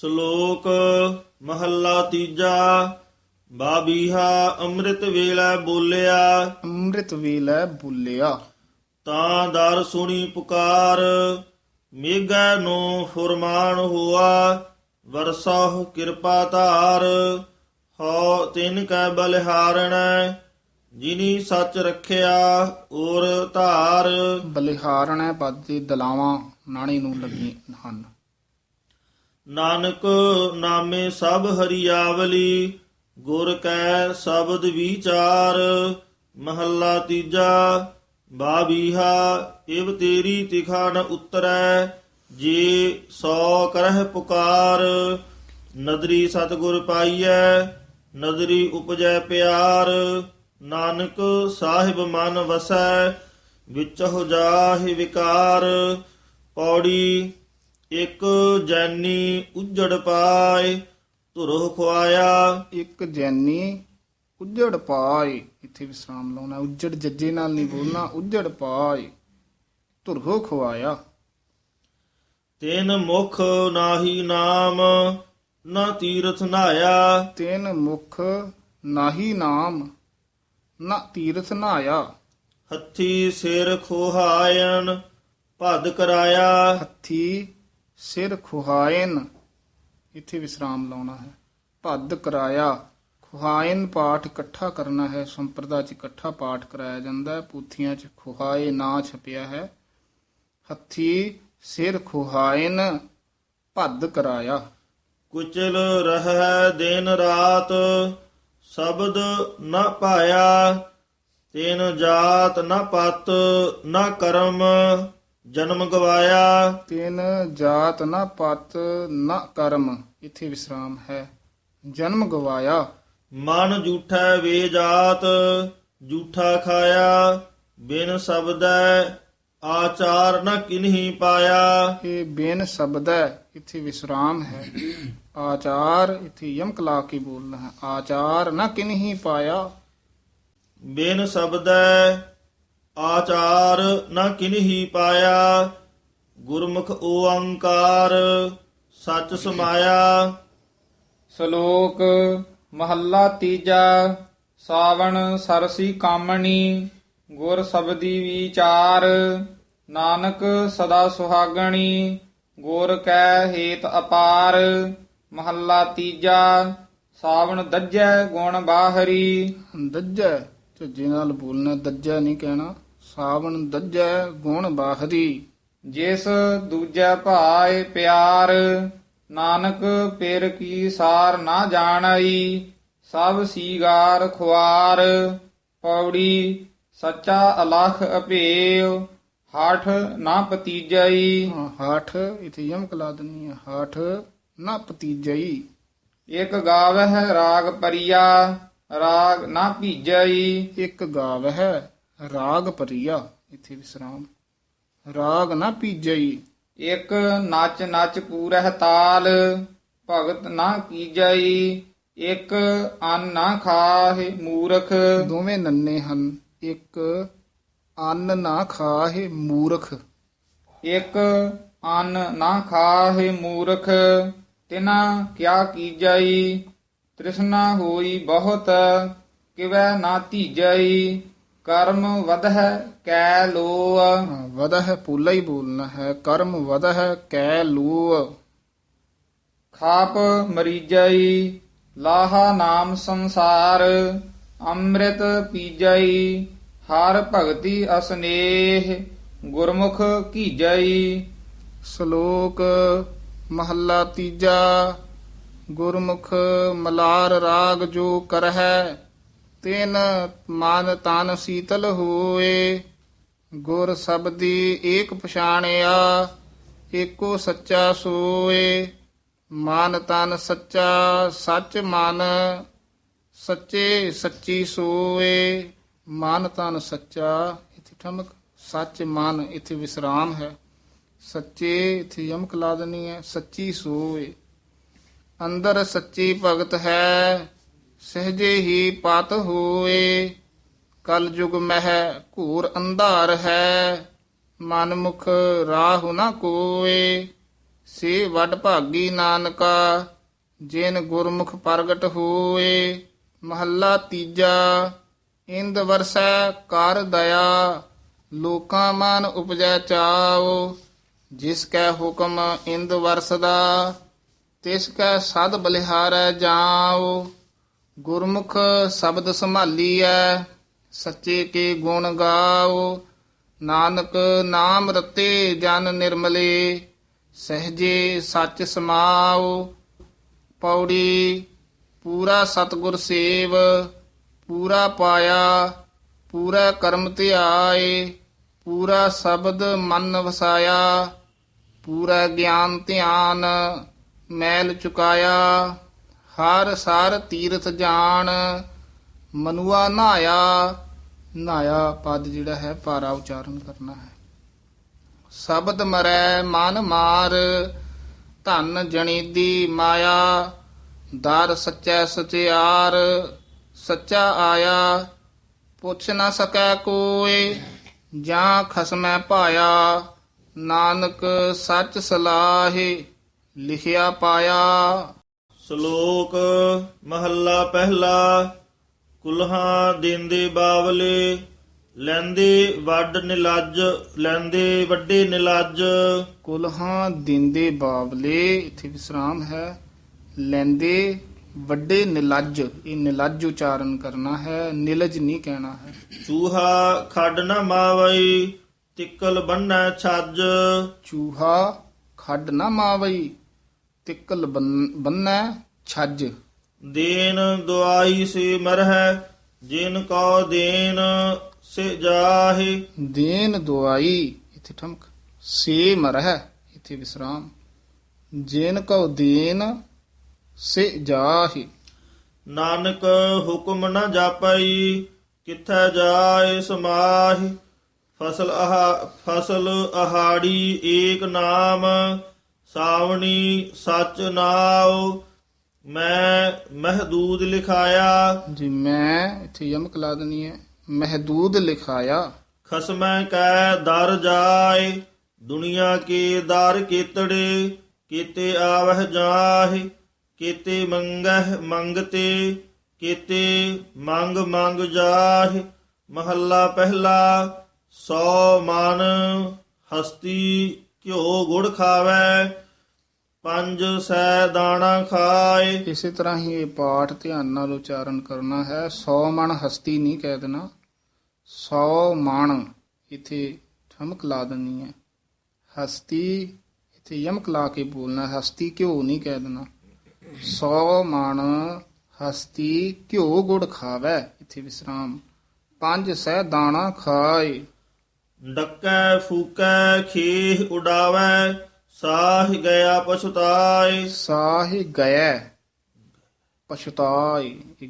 ਸ਼ਲੋਕ ਮਹੱਲਾ ਤੀਜਾ। ਬਾਬੀਹਾ ਅੰਮ੍ਰਿਤ ਵੇਲੇ ਬੋਲਿਆ। ਅੰਮ੍ਰਿਤ ਵੇਲੇ ਬੁੱਲਿਆ। ਤਾਂ ਦਰ ਸੁਣੀ ਪੁਕਾਰ ਮੇਘੈ ਨੂੰ ਫੁਰਮਾਨ ਹੋਆ। ਵਰਸਾਹੁ ਕਿਰਪਾ ਧਾਰ ਹਉ ਤਿਨ ਕੈ ਬਲਿਹਾਰਣੈ ਜਿਨੀ ਸੱਚ ਰੱਖਿਆ ਔਰ ਧਾਰ। ਬਲਿਹਾਰਣੈ ਪਦ ਦੀ ਦਲਾਵਾਂ ਨਾਣੀ ਨੂੰ ਲੱਗੀ ਹਨ। ਨਾਨਕ ਨਾਮੇ ਸਭ ਹਰੀਆਵਲੀ, ਗੁਰ ਕੈ ਸ਼ਬਦ ਵਿਚਾਰ, ਮਹੱਲਾ ਤੀਜਾ, ਬਾਬੀਹਾ, ਇਵ ਤੇਰੀ ਤਿਖਾ ਨ ਉਤਰੈ, ਜੇ ਸੋ ਕਰਹਿ ਪੁਕਾਰ। ਨਦਰੀ ਸਤਗੁਰ ਪਾਈਐ, ਨਦਰੀ ਉਪਜੈ ਪਿਆਰ। ਨਾਨਕ ਸਾਹਿਬ ਮਨ ਵਸੈ ਵਿੱਚ ਜਾਹਿ ਵਿਕਾਰ। ਪੌੜੀ ਇਕ ਜੈਨੀ ਉਜੜ ਪਾਏ ਧੁਰੁ ਖਵਾਇਆ ਇੱਕ ਜੈਨੀ ਉੱਜੜ ਪਾਏ ਇੱਥੇ ਵਿਸਰਾਮ ਲਾਉਣਾ ਉੱਜੜ ਜੱਜੇ ਨਾਲ ਨਹੀਂ ਬੋਲਣਾ ਉੱਜੜ ਪਾਏ ਧੁਰਹੋ ਖਵਾਇਆ ਤਿਨ ਮੁਖ ਨਾਹੀ ਨਾਮ ਨਾ ਤੀਰਥ ਨਾਇਆ। ਤੈਨ ਮੁਖ ਨਾਹੀ ਨਾਮ ਨਾ ਤੀਰਥ ਨਾਇਆ। ਹੱਥੀ ਸਿਰ ਖੋਹਾਇਨ ਭਦ ਕਰਾਇਆ। ਹੱਥੀ ਸਿਰ ਖੁਹਾਇਨ, ਇੱਥੇ ਵਿਸਰਾਮ ਲਾਉਣਾ ਹੈ। ਭੱਦ ਕਰਾਇਆ, ਖੁਹਾਇਨ ਪਾਠ ਇਕੱਠਾ ਕਰਨਾ ਹੈ। ਸੰਪਰਦਾ ਚ ਇਕੱਠਾ ਪਾਠ ਕਰਾਇਆ ਜਾਂਦਾ ਹੈ। ਪੂਥੀਆਂ ਚ ਖੁਹਾਏ ਨਾ ਛਪਿਆ ਹੈ। ਹੱਥੀ ਸਿਰ ਖੁਹਾਇਨ, ਭੱਦ ਕਰਾਇਆ। ਕੁਚਲ ਰਹਿ ਦਿਨ ਰਾਤ, ਸ਼ਬਦ ਨ ਪਾਇਆ। ਤਿਨ ਜਾਤ ਨ ਪਤ, ਨ ਕਰਮ। ਜਨਮ ਗਵਾਇਆ। ਤਿਨ ਜਾਤ ਨਾ ਪਤ ਨਾ ਕਰਮ ਇੱਥੇ ਵਿਸਰਾਮ ਹੈ। ਜਨਮ ਗਵਾਇਆ। ਮਨ ਝੂਠੈ ਵੇ ਜਾਤ ਝੂਠਾ ਖਾਇਆ। ਬਿਨ ਸ਼ਬਦੈ ਆਚਾਰ ਨ ਕਿਨਹੀ ਪਾਇਆ। ਇਹ ਬੇਨ ਸ਼ਬਦ ਇੱਥੇ ਵਿਸਰਾਮ ਹੈ। ਆਚਾਰ ਇੱਥੇ ਯਮਕ ਲਾ ਕੇ ਬੋਲਣਾ ਹੈ। ਆਚਾਰ ਨਾ ਕਿਨਹੀ ਪਾਇਆ। ਬਿਨ ਸ਼ਬਦੈ ਆਚਾਰ ਨ ਕਿਨਹੀ ਪਾਇਆ ਗੁਰਮੁਖ ਓੰਕਾਰ ਸੱਚ ਸਮਾਇਆ। ਸ਼ਲੋਕ ਮਹੱਲਾ ਤੀਜਾ ਸਾਵਣ ਸਰਸੀ ਕਾਮਣੀ ਗੁਰ ਸਬਦੀ ਵਿਚਾਰ ਨਾਨਕ ਸਦਾ ਸੁਹਾਗਣੀ ਗੁਰ ਕੈ ਹੇਤ ਅਪਾਰ। ਮਹੱਲਾ ਤੀਜਾ ਸਾਵਣ ਦੱਜੈ ਗੁਣ ਬਾਹਰੀ। ਦੱਜੈ ਝੱਜੇ ਨਾਲ ਬੋਲਣਾ ਦੱਜੈ ਨਹੀਂ ਕਹਿਣਾ ਸਾਵਣ ਦੱਜੈ ਗੁਣ ਬਾਹਰੀ ਜਿਸ ਦੂਜੈ ਭਾਏ ਪਿਆਰ ਨਾਨਕ ਪੇਰ ਕੀ ਸਾਰ ਨਾ ਜਾਣਈ ਸਭ ਸੀਗਾਰ ਖੁਆਰ। ਪੌੜੀ ਸੱਚਾ ਅਲਖ ਅਭੇਵ ਹਾਠ ਨਾ ਪਤੀਜਈ। ਹਾਠ ਇੱਥੇ ਯਮਕ ਲਾ ਦਿੰਨੀ ਹਾਠ ਨਾ ਪਤੀਜਈ। ਇਕ ਗਾਵਹਿ ਰਾਗ ਪਰਿਆ ਰਾਗ ਨਾ ਭੀਜਈ ਇੱਕ ਗਾਵ ਹੈ ਰਾਗ ਪਰੀਆ ਇੱਥੇ ਵਿਸਰਾਮ। ਰਾਗ ਨਾ ਪੀਜਈ ਇਕ ਨਚ ਨਚ ਪੂਰਹਿ ਤਾਲ ਭਗਤ ਨਾ ਕੀਜਈ ਇਕ ਅੰਨ ਨਾ ਖਾਹਿ ਮੂਰਖ। ਦੋਵੇਂ ਨੰਨੇ ਹਨ। ਇੱਕ ਅੰਨ ਨਾ ਖਾਹੇ ਮੂਰਖ। ਇਕ ਅੰਨ ਨਾ ਖਾਹਿ ਮੂਰਖ। ਤਿਨਾ ਕਿਆ ਕੀਜਈ ਤ੍ਰਿਸ਼ਨਾ ਹੋਈ ਬਹੁਤ ਕਿਵੈ ਨਾ ਧੀਜਈ ਕਰਮ ਵਧਹਿ ਕੈ ਲੋ ਹਾਂ, ਵਦਾ ਹੈ ਪੂਲਾ ਹੀ ਬੋਲਣਾ ਹੈ ਕਰਮ ਵਦਾ ਹੈ ਕੈ ਲੂ ਖਾਪ ਮਰੀਜਈ ਲਾਹਾ ਨਾਮ ਸੰਸਾਰ ਅੰਮ੍ਰਿਤ ਪੀਜਈ ਹਰ ਭਗਤੀ ਅਸਨੇਹ ਗੁਰਮੁਖ ਕੀਜਈ ਸ਼ਲੋਕ ਮਹੱਲਾ ਤੀਜਾ। ਗੁਰਮੁਖ ਮਲਾਰ ਰਾਗ ਜੋ ਕਰਹਿ, ਤਿਨ ਮਨ ਤਨ ਸੀਤਲ ਹੋਏ। ਗੁਰ ਸਬਦੀ ਏਕ ਪਛਾਣਿਆ, ਏਕੋ ਸੱਚਾ ਸੋਏ। ਮਨ ਤਨ ਸੱਚਾ, ਸੱਚ ਮਨ ਸੱਚੇ ਸੱਚੀ ਸੋਏ। ਮਨ ਤਨ ਸੱਚਾ, ਇਥੇ ਠਮਕ। ਸੱਚ ਮਨ ਇਥੇ ਵਿਸਰਾਮ ਹੈ। ਸੱਚੇ ਇਥੇ ਯਮਕ ਲਾ ਦੇਣੀ ਹੈ, ਸੱਚੀ ਸੋਏ। ਅੰਦਰ ਸੱਚੀ ਭਗਤ ਹੈ, ਸਹਜੇ ਹੀ ਪਤ ਹੋਏ। ਕਲ ਯੁਗ ਮਹਿ ਘੂਰ ਅੰਧਾਰ ਹੈ ਮਨ ਮੁਖ ਰਾਹੁ ਨ ਕੋਏ। ਸੇ ਵੱਡ ਭਾਗੀ ਨਾਨਕਾ, ਜਿਨ ਗੁਰਮੁਖ ਪ੍ਰਗਟ ਹੋਏ। ਮਹੱਲਾ ਤੀਜਾ, ਇੰਦ ਵਰਸੈ ਕਰ ਦਇਆ। ਲੋਕਾਂ ਮਨ ਉਪਜੈ ਚਾਉ, ਜਿਸ ਕੈ ਹੁਕਮ ਇੰਦ ਵਰਸਦਾ। ਤਿਸ ਕੈ ਸਦ ਬਲਿਹਾਰੈ ਜਾਉ, ਗੁਰਮੁਖ ਸ਼ਬਦ ਸੰਭਾਲੀਐ, ਸੱਚੇ ਕੇ ਗੁਣ ਗਾਓ ਨਾਨਕ ਨਾਮ ਰਤੇ ਜਨ ਨਿਰਮਲੇ, ਸਹਜੇ ਸੱਚ ਸਮਾਓ ਪੌੜੀ, ਪੂਰਾ ਸਤਗੁਰ ਸੇਵ, ਪੂਰਾ ਪਾਇਆ, ਪੂਰਾ ਕਰਮ ਧਿਆਏ, ਪੂਰਾ ਸ਼ਬਦ ਮਨ ਵਸਾਇਆ, ਪੂਰਾ ਗਿਆਨ ਧਿਆਨ। ਮੈਲ ਚੁਕਾਇਆ, ਹਰ ਸਾਰ ਤੀਰਥ ਜਾਣ, ਮਨੁਆ ਨਹਾਇਆ। ਨਹਾਇਆ ਪਦ ਜਿਹੜਾ ਹੈ, ਪਾਰਾ ਉਚਾਰਨ ਕਰਨਾ ਹੈ। ਸ਼ਬਦ ਮਰੈ ਮਨ ਮਾਰ, ਧਨ ਜਣੀਦੀ ਮਾਇਆ। ਦਰ ਸੱਚੈ ਸਚਿਆਰ, ਸੱਚਾ ਆਇਆ। ਪੁੱਛ ਨਾ ਸਕੈ ਕੋਏ ਜਾਂ ਖਸਮੈ ਪਾਇਆ ਨਾਨਕ ਸੱਚ ਸਲਾਹੇ ਲਿਖਿਆ ਪਾਇਆ। ਸ਼ਲੋਕ ਮਹੱਲਾ ਪਹਿਲਾ ਕੁਲਹਾਂ ਦੇਂਦੇ ਬਾਵਲੇ ਲੈਂਦੇ ਵੱਡ ਨਿਲੱਜ ਲੈਂਦੇ ਵੱਡੇ ਨਿਲੱਜ। ਕੁਲਹਾਂ ਦਿੰਦੇ ਬਾਬਲੇ ਇੱਥੇ ਵਿਸਰਾਮ ਹੈ। ਲੈਂਦੇ ਵੱਡੇ ਨਿਲੱਜ ਇਹ ਨਿਲੱਜ ਉਚਾਰਨ ਕਰਨਾ ਹੈ ਨਿਲਜ ਨਹੀਂ ਕਹਿਣਾ ਹੈ। ਚੂਹਾ ਖੱਡ ਨ ਮਾਵਈ ਤਿੱਕਲ ਬੰਨੈ ਛੱਜ। ਚੂਹਾ ਖੱਡ ਨਾ ਮਾਵਈ ਤਿੱਕਲ ਬੰਨ- ਛੱਜ। ਦੇਨ ਦੁਆਈ ਸੇ ਮਰਹਿ ਜਿਨ ਕੋ ਦੇਨ ਸੇ ਜਾਹੇ। ਦੇਨ ਦੁਆਈ ਇੱਥੇ ਠਮਕ ਸੇ ਮਰਹਿ ਇੱਥੇ ਵਿਸਰਾਮ। ਜੇਨ ਕਉ ਦੇਨ ਸੇ ਜਾਹੀ। ਨਾਨਕ ਹੁਕਮ ਨ ਜਾਪਈ ਕਿੱਥੈ ਜਾਏ ਸਮਾਹਿ। ਫਸਲ ਆਹ ਫਸਲ ਆਹਾੜੀ ਏਕ ਨਾਮ ਸਾਵਣੀ ਸਚ ਨਾਉ ਮੈਂ ਮਹਦੂਦ ਲਿਖਾਇਆ। ਜੀ ਮੈਂ ਇੱਥੇ ਯਮਕ ਲਾ ਦਨੀ ਹੈ। ਮਹਦੂਦ ਲਿਖਾਇਆ। ਖਸਮੈ ਕੈ ਦਰ ਜਾਏ ਦੁਨੀਆ ਕੇ ਦਰ ਕੀਤੜੇ ਕੀਤੇ ਆਵਹਿ ਜਾਹਿ ਕੀਤੇ ਮੰਗਹਿ ਮੰਗਤੇ ਕੀਤੇ ਮੰਗ ਮੰਗ ਜਾਹਿ। ਮਹੱਲਾ ਪਹਿਲਾ ਸੋ ਮਨ ਹਸਤੀ ਘਿਓ ਗੁੜ ਖਾਵੈ, ਪੰਜ ਸੈ ਦਾਣਾ ਖਾਏ। ਇਸੇ ਤਰ੍ਹਾਂ ਹੀ ਇਹ ਪਾਠ ਧਿਆਨ ਨਾਲ ਉਚਾਰਨ ਕਰਨਾ ਹੈ। 100 ਮਣ ਹਸਤੀ ਨਹੀਂ ਕਹਿ ਦੇਣਾ। 100 ਮਣ ਇੱਥੇ ਠਮਕ ਲਾ ਦੇਣੀ ਹੈ। ਹਸਤੀ ਇੱਥੇ ਯਮਕ ਲਾ ਕੇ ਬੋਲਣਾ ਹਸਤੀ ਘਿਓ ਨਹੀਂ ਕਹਿ ਦੇਣਾ। 100 ਮਣ ਹਸਤੀ ਘਿਓ ਗੁੜ ਖਾਵੇ। ਇੱਥੇ ਵਿਸਰਾਮ। ਪੰਜ ਸਹਿ ਦਾਣਾ ਖਾਏ। ਡੱਕੈ ਫੂਕੈ ਖੇਹ ਉਡਾਵੈ ਸਾਹ ਗਿਆ ਪਛਤਾਏ। ਸਾਹਿ ਗਇ ਪਛਤਾਈ ਇਹ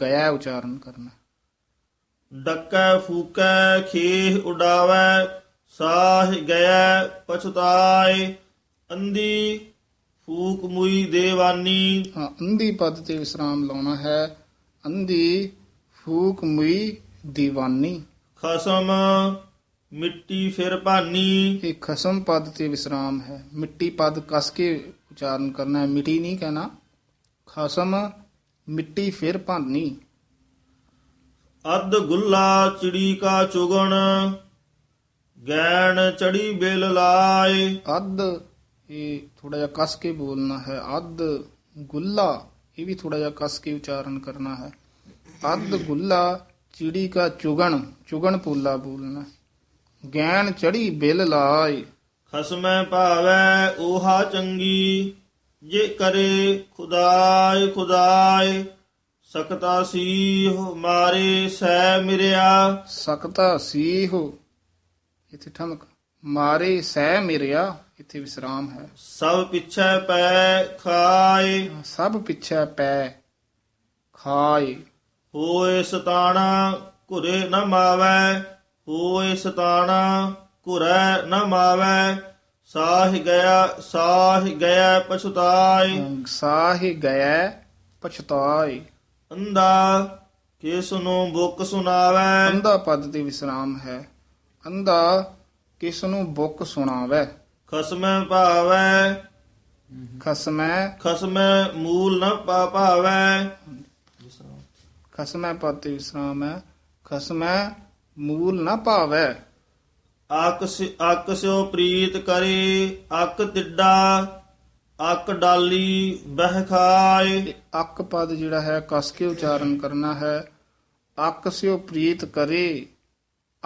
ਗਿਆ ਉਚਾਰਨ ਕਰਨਾ। ਡੱਕੈ ਫੂਕੈ ਖੇਹ ਉਡਾਵੈ ਸਾਹ ਗਿਆ ਪਛਤਾਏ। ਅੰਦੀ ਫੂਕ ਮੁਈ ਦੇਵਾਨੀ। ਹਾਂ ਅੰਧੀ ਪਦ ਤੇ ਵਿਸਰਾਮ ਲਾਉਣਾ ਹੈ। ਅੰਧੀ ਫੂਕ ਮੁਈ ਦੀਵਾਨੀ। ਖਸਮ ਮਿੱਟੀ ਫਿਰ ਭਾਨੀ। ਇਹ ਖਸਮ ਪਦ ਤੇ ਵਿਸਰਾਮ ਹੈ। ਮਿੱਟੀ ਪਦ ਕਸ ਕੇ ਉਚਾਰਨ ਕਰਨਾ ਹੈ। ਮਿੱਟੀ ਨਹੀਂ ਕਹਿਣਾ। ਖਸਮ ਮਿੱਟੀ ਫਿਰ ਭਾਨੀ। ਅੱਧ ਗੁੱਲਾ ਚਿੜੀ ਕਾ ਚੁਗਣ ਗੈਣ ਚੜੀ ਬਿਲ ਲਾਏ। ਅੱਧ ਇਹ ਥੋੜਾ ਜਿਹਾ ਕਸ ਕੇ ਬੋਲਣਾ ਹੈ। ਅੱਧ ਗੁੱਲਾ ਇਹ ਵੀ ਥੋੜਾ ਜਿਹਾ ਕਸ ਕੇ ਉਚਾਰਨ ਕਰਨਾ ਹੈ। ਅੱਧ ਗੁੱਲਾ ਚਿੜੀ ਕਾ ਚੁਗਣ ਚੁਗਣ ਪੋਲਾ ਬੋਲਣਾ। ਗੈਣ ਚੜੀ ਬਿਲ ਲਾਏ। ਖਸਮੈ ਭਾਵੈ ਓਹਾ ਚੰਗੀ ਜੇ ਕਰੇ ਖੁਦਾਏ ਖੁਦਾਏ ਸਕਤਾ ਸੀ ਮਾਰੇ ਸੈ ਮਿਰਿਆ। ਸਕਤਾ ਸੀ ਹੋ ਇੱਥੇ ਠਮਕ। ਮਾਰੇ ਸਹਿ ਮਿਰਿਆ ਇੱਥੇ ਵਿਸਰਾਮ ਹੈ। ਸਭ ਪਿੱਛੇ ਪੈ ਖਾਏ। ਸਭ ਪਿੱਛੇ ਪੈ ਖਾਏ। ਹੋਏ ਸਤਾਣਾ ਘੁਰੇ ਨ ਮਾਵੈ ਹੋਏ ਸਤਾਣਾ ਘੁਰੈ ਨ ਮਾਵੈ ਸਾਹ ਗਿਆ ਸਾਹ ਗਿਆ ਪਛਤਾਏ। ਸਾਹਿ ਗਇ ਪਛਤਾਏ। ਅੰਦਾ ਕਿਸ ਨੂੰ ਬੁੱਕ ਸੁਣਾਵੈ? ਅੰਧਾ ਪਦ ਤੇ ਵਿਸਰਾਮ ਹੈ। ਅੰਧਾ ਕਿਸ ਨੂੰ ਬੁੱਕ ਸੁਣਾਵੇ? ਖਸਮੈ ਭਾਵੈ। ਖਸਮੈ ਖਸਮੈ ਮੂਲ ਨ ਪਾ ਭਾਵੈ। ਖਸਮੈ ਪਦ ਵਿਸਰਾਮ ਹੈ ਖਸਮੈ ਮੂਲ ਨਾ ਭਾਵੈ। ਆਕਸ ਆਕਸਿਓ ਪ੍ਰੀਤ ਕਰੇ ਅਕ ਤਿੱਡਾ ਅਕ ਡਾਲੀ ਬਹਿ ਖਾਏ। ਅੱਕ ਪਦ ਜਿਹੜਾ ਹੈ ਕਸ ਕੇ ਉਚਾਰਨ ਕਰਨਾ ਹੈ। ਅੱਕ ਸਿਓ ਪ੍ਰੀਤ ਕਰੇ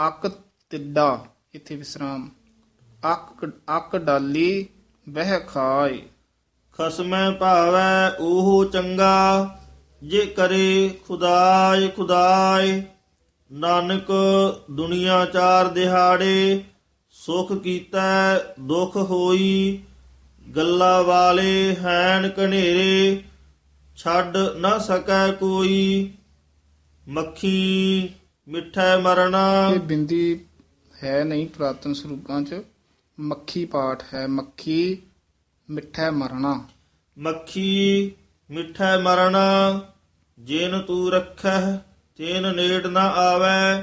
ਅੱਕ ਤਿੱਡਾ ਇੱਥੇ ਵਿਸਰਾਮ। ਅੱਕ ਅੱਕ ਡਾਲੀ ਬਹਿ ਖਾਏ। ਖਸਮੈ ਭਾਵੈ ਉਹ ਚੰਗਾ ਜੇ ਕਰੇ ਖੁਦਾਏ ਖੁਦਾਏ ਨਾਨਕ ਦੁਨੀਆ ਚਾਰ ਦਿਹਾੜੇ ਸੁਖ ਕੀਤਾ ਦੁਖ ਹੋਈ ਗੱਲਾਂ ਵਾਲੇ ਹੈਨ ਕਨੇਰੇ ਛੱਡ ਨਾ ਸਕੈ ਕੋਈ ਮੱਖੀ ਮਿੱਠਾ ਮਰਨਾ ਇਹ ਬਿੰਦੀ ਹੈ ਨਹੀਂ ਪ੍ਰਾਤਨ ਸਰੂਪਾਂ ਚ। ਮੱਖੀ ਪਾਠ ਹੈ ਮੱਖੀ ਮਿੱਠਾ ਮਰਨਾ ਮੱਖੀ ਮਿੱਠਾ ਮਰਣਾ ਜਿਨ ਤੂੰ ਰੱਖੈ ਤੈਨ ਨੇੜ ਨਾ ਆਵੈ,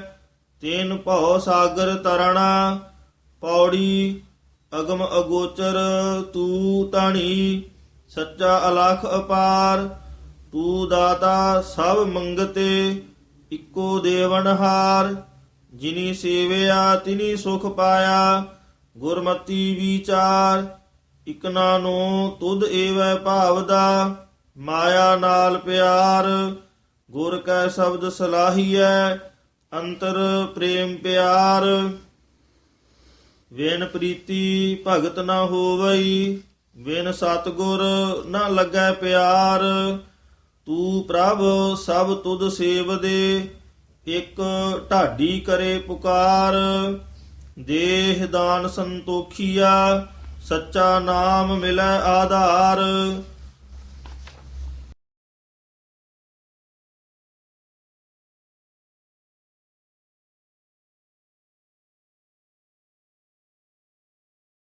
ਤੈਨ ਭਉ ਸਾਗਰ ਤਰਣਾ, ਪੌੜੀ, ਅਗਮ ਅਗੋਚਰ, ਤੂੰ ਤਾਣੀ ਸੱਚਾ ਅਲਖ ਅਪਾਰ, ਤੂੰ ਦਾਤਾ ਸਭ ਮੰਗਤੇ, ਇੱਕੋ ਦੇਵਨਹਾਰ ਜਿਨੀ ਸੇਵਿਆ, ਤਿਨੀ ਸੁਖ ਪਾਇਆ, ਗੁਰਮਤੀ ਵਿਚਾਰ ਇਕਨਾ ਨੂੰ ਤੁਧ ਏਵੈ ਭਾਵਦਾ ਮਾਇਆ ਨਾਲ ਪਿਆਰ, ਗੁਰ ਕੈ ਸ਼ਬਦ ਸਲਾਹੀਐ, ਅੰਤਰ ਪ੍ਰੇਮ ਪਿਆਰ। ਵੇਨ ਪ੍ਰੀਤੀ ਭਗਤ ਨਾ ਹੋਵਈ, ਵੇਨ ਸਤਗੁਰ ਨਾ ਲੱਗੈ ਪਿਆਰ। ਤੂੰ ਪ੍ਰਭ ਸਭ ਤੁਧ ਸੇਵਦੇ, ਇੱਕ ਢਾਡੀ ਕਰੇ ਪੁਕਾਰ। ਦੇਹ ਦਾਨ ਸੰਤੋਖੀਆ ਸੱਚਾ ਨਾਮ ਮਿਲੈ ਆਧਾਰ।